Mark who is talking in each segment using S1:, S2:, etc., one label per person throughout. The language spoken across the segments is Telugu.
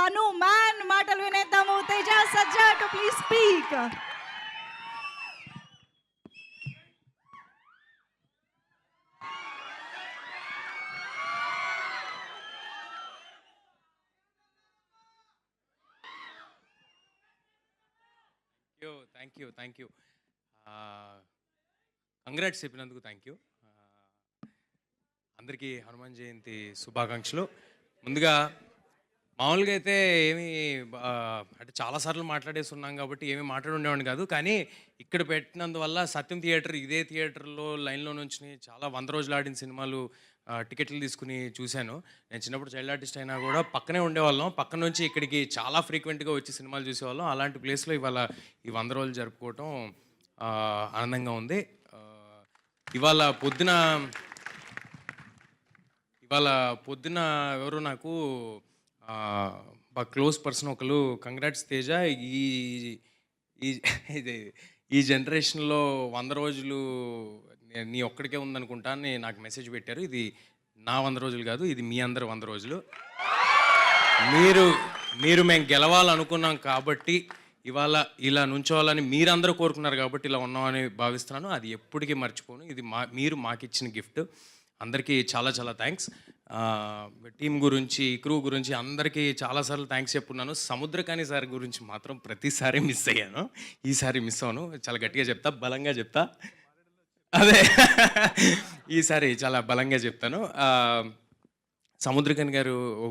S1: హనుమాన్ మాటలు వినేద్దాము. Teja Sajja to please speak
S2: you thank you thank you congrats చెప్పినందుకు థ్యాంక్ యూ uh, అందరికీ హనుమాన్ జయంతి శుభాకాంక్షలు. ముందుగా మామూలుగా అయితే ఏమి అంటే చాలాసార్లు మాట్లాడేసి ఉన్నాం కాబట్టి ఏమీ మాట్లాడి ఉండేవాడిని కాదు. కానీ ఇక్కడ పెట్టినందువల్ల సత్యం థియేటర్ ఇదే థియేటర్లో లైన్లో నుంచి చాలా వంద రోజులు ఆడిన సినిమాలు టికెట్లు తీసుకుని చూశాను. నేను చిన్నప్పుడు చైల్డ్ ఆర్టిస్ట్ అయినా కూడా పక్కనే ఉండేవాళ్ళం. పక్క నుంచి ఇక్కడికి చాలా ఫ్రీక్వెంట్గా వచ్చి సినిమాలు చూసేవాళ్ళం. అలాంటి ప్లేస్లో ఇవాళ ఈ వంద రోజులు జరుపుకోవటం ఆనందంగా ఉంది. ఇవాళ పొద్దున ఇవాళ పొద్దున ఎవరు నాకు ఆ, బాగా క్లోజ్ పర్సన్ ఒకరు కంగ్రాట్స్ తేజ ఈ ఈ ఇది ఈ జనరేషన్లో వంద రోజులు నీ ఒక్కడికే ఉందనుకుంటా అని నాకు మెసేజ్ పెట్టారు. ఇది నా వంద రోజులు కాదు ఇది మీ అందరు వంద రోజులు. మీరు మీరు మేము గెలవాలనుకున్నాం కాబట్టి ఇవాళ ఇలా నుంచోవాలని మీరందరూ కోరుకున్నారు కాబట్టి ఇలా ఉన్నామని భావిస్తున్నాను. అది ఎప్పటికీ మర్చిపోను. ఇది మా మీరు మాకు ఇచ్చిన గిఫ్ట్. అందరికీ చాలా చాలా థ్యాంక్స్ టీం గురించి క్రూ గురించి అందరికీ చాలాసార్లు థ్యాంక్స్ చెప్పున్నాను. సముద్రకాని సార్ గురించి మాత్రం ప్రతిసారి మిస్ అయ్యాను. ఈసారి మిస్ అవ్వను చాలా గట్టిగా చెప్తా బలంగా చెప్తా. అదే. ఈసారి చాలా బలంగా చెప్తాను. ఆ, సముద్రకన్ గారు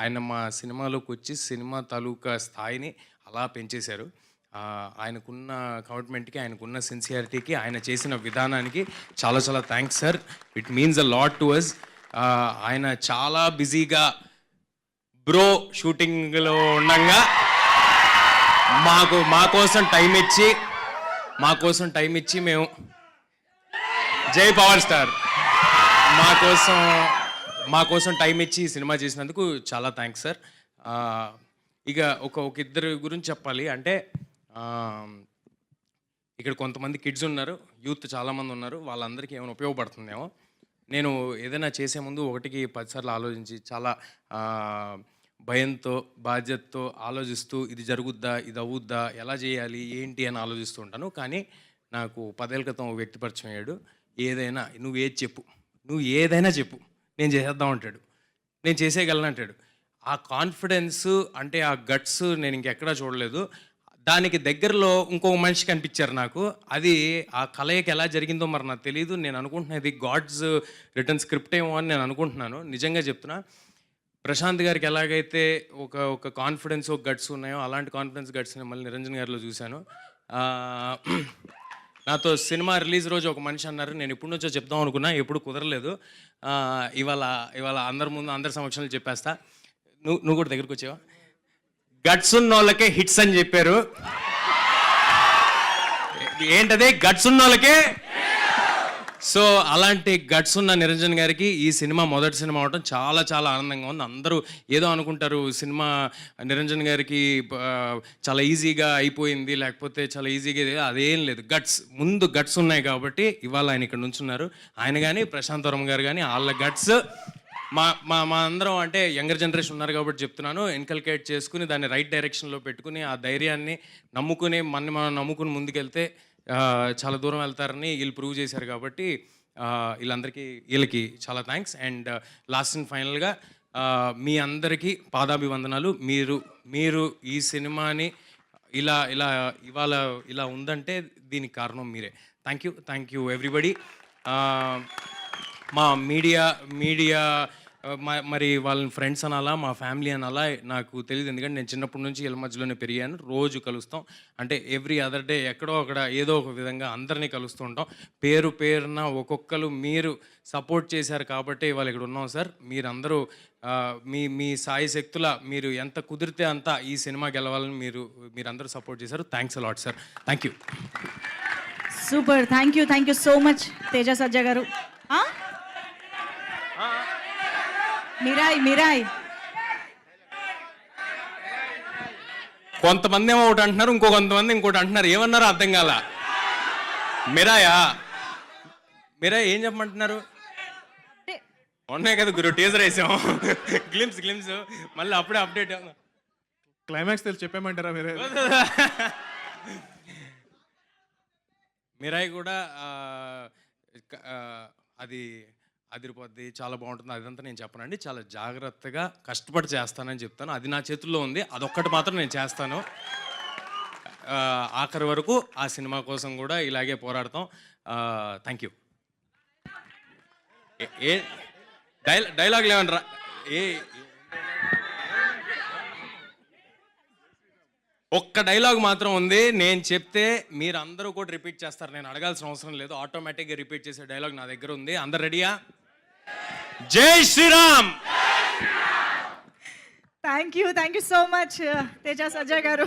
S2: ఆయన మా సినిమాలోకి వచ్చి సినిమా తాలూకా స్థాయిని అలా పెంచేశారు. ఆయనకున్న కమిట్మెంట్కి ఆయనకున్న సిన్సియారిటీకి ఆయన చేసిన విధానానికి చాలా చాలా thanks sir it means a lot to us ఆయన చాలా బిజీగా బ్రో షూటింగ్లో ఉండగా మాకు మా కోసం టైం ఇచ్చి మా కోసం టైం ఇచ్చి మేము జై పవర్ స్టార్ మా కోసం మా కోసం టైం ఇచ్చి సినిమా చేసినందుకు చాలా థ్యాంక్స్ సార్ ఇక ఒక ఒక ఇద్దరు గురించి చెప్పాలి. అంటే ఇక్కడ కొంతమంది కిడ్స్ ఉన్నారు యూత్ చాలామంది ఉన్నారు వాళ్ళందరికీ ఏమైనా ఉపయోగపడుతుందేమో. నేను ఏదైనా చేసే ముందు ఒకటికి పదిసార్లు ఆలోచించి చాలా భయంతో బాధ్యతతో ఆలోచిస్తూ ఇది జరుగుద్దా ఇది అవుద్దా ఎలా చేయాలి ఏంటి అని ఆలోచిస్తూ ఉంటాను. కానీ నాకు పదేళ్ళ క్రితం ఒక అయ్యాడు. ఏదైనా నువ్వు ఏది చెప్పు నువ్వు ఏదైనా చెప్పు నేను చేసేద్దాం అంటాడు. నేను చేసేయగలను అంటాడు. ఆ కాన్ఫిడెన్స్ అంటే ఆ గట్స్ నేను ఇంకెక్కడా చూడలేదు. దానికి దగ్గరలో ఇంకొక మనిషి కనిపించారు నాకు. అది ఆ కలయిక ఎలా జరిగిందో మరి నాకు తెలియదు నేను అనుకుంటున్నా ఇది గాడ్స్ రిటర్న్ స్క్రిప్ట్ ఏమో అని నేను అనుకుంటున్నాను. నిజంగా చెప్తున్నా ప్రశాంత్ గారికి ఎలాగైతే ఒక ఒక కాన్ఫిడెన్స్ ఒక గట్స్ ఉన్నాయో అలాంటి కాన్ఫిడెన్స్ గట్స్ మళ్ళీ నిరంజన్ గారిలో చూశాను. నాతో సినిమా రిలీజ్ రోజు ఒక మనిషి అన్నారు. నేను ఎప్పటి నుంచో చెప్దాం అనుకున్నా ఎప్పుడు కుదరలేదు. ఇవాళ ఇవాళ అందరి ముందు అందరి సమక్షంలో చెప్పేస్తా. నువ్వు నువ్వు కూడా దగ్గరికి వచ్చావా? గట్స్ ఉన్న వాళ్ళకే హిట్స్ అని చెప్పారు. ఏంటది? గట్స్ ఉన్న వాళ్ళకే సో అలాంటి గట్స్ ఉన్న నిరంజన్ గారికి ఈ సినిమా మొదటి సినిమా అవడం చాలా చాలా ఆనందంగా ఉంది. అందరూ ఏదో అనుకుంటారు సినిమా నిరంజన్ గారికి చాలా ఈజీగా అయిపోయింది లేకపోతే చాలా ఈజీగా అదేం లేదు. గట్స్ ముందు గట్స్ ఉన్నాయి కాబట్టి ఇవాళ ఆయన ఇక్కడ నుంచున్నారు. ఆయన కానీ ప్రశాంతవరం గారు కానీ వాళ్ళ గట్స్ మా మా మా అందరం అంటే యంగర్ జనరేషన్ ఉన్నారు కాబట్టి చెప్తున్నాను. ఇన్కల్కేట్ చేసుకుని దాన్ని రైట్ డైరెక్షన్లో పెట్టుకుని ఆ ధైర్యాన్ని నమ్ముకుని మన మనం నమ్ముకుని ముందుకెళ్తే చాలా దూరం వెళ్తారని వీళ్ళు ప్రూవ్ చేశారు కాబట్టి వీళ్ళందరికీ వీళ్ళకి చాలా థ్యాంక్స్. అండ్ లాస్ట్ అండ్ ఫైనల్గా మీ అందరికీ పాదాభివందనాలు. మీరు మీరు ఈ సినిమాని ఇలా ఇలా ఇవాళ ఇలా ఉందంటే దీనికి కారణం మీరే. Thank you thank you everybody. మా మీడియా మీడియా మరి వాళ్ళని ఫ్రెండ్స్ అనాలా మా ఫ్యామిలీ అనాలా నాకు తెలియదు ఎందుకంటే నేను చిన్నప్పటి నుంచి వీళ్ళ మధ్యలోనే పెరిగాను. రోజు కలుస్తాం. అంటే ఎవ్రీ అదర్ డే ఎక్కడో అక్కడ ఏదో ఒక విధంగా అందరినీ కలుస్తూ ఉంటాం. పేరు పేరున ఒక్కొక్కరు మీరు సపోర్ట్ చేశారు కాబట్టి ఇవాళ ఇక్కడ ఉన్నాం సార్. మీరందరూ మీ మీ సాయి శక్తుల మీరు ఎంత కుదిరితే అంత ఈ సినిమా గెలవాలని మీరు మీరందరూ సపోర్ట్ చేశారు. Thanks a lot sir thank you
S1: super thank you thank you so much Teja Sajja garu. ఆ? మిరాయ్ మిరాయ్
S2: కొంతమంది ఏమో ఒకటి అంటున్నారు ఇంకో కొంతమంది ఇంకోటి అంటున్నారు. ఏమన్నారో అర్థం కాల. మిరాయా? మిరా ఏం చెప్పమంటున్నారు? ఉన్నాయి కదా గురు టీజర్ వేసాం గ్లిమ్స్ గ్లిమ్స్ మళ్ళీ అప్పుడే అప్డేట్
S3: క్లైమాక్స్ తెలిసి చెప్పేమంటారా మీరే
S2: మిరాయి కూడా అది అదిరిపోద్ది చాలా బాగుంటుంది అదంతా నేను చెప్పనండి. చాలా జాగ్రత్తగా కష్టపడి చేస్తానని చెప్తాను. అది నా చేతుల్లో ఉంది అదొక్కటి మాత్రం నేను చేస్తాను. ఆఖరి వరకు ఆ సినిమా కోసం కూడా ఇలాగే పోరాడతాం. Thank you. ఏ ఏ డైలాగ్ డైలాగ్ ఏమన్నా రా- ఏ ఒక్క డైలాగ్ మాత్రం ఉంది. నేను చెప్తే మీరు అందరూ కూడా రిపీట్ చేస్తారు. నేను అడగాల్సిన అవసరం లేదు. ఆటోమేటిక్గా రిపీట్ చేసే డైలాగ్ నా దగ్గర ఉంది. అందరు రెడీయా? జై Sriram
S1: thank you thank you so much Teja Sajja garu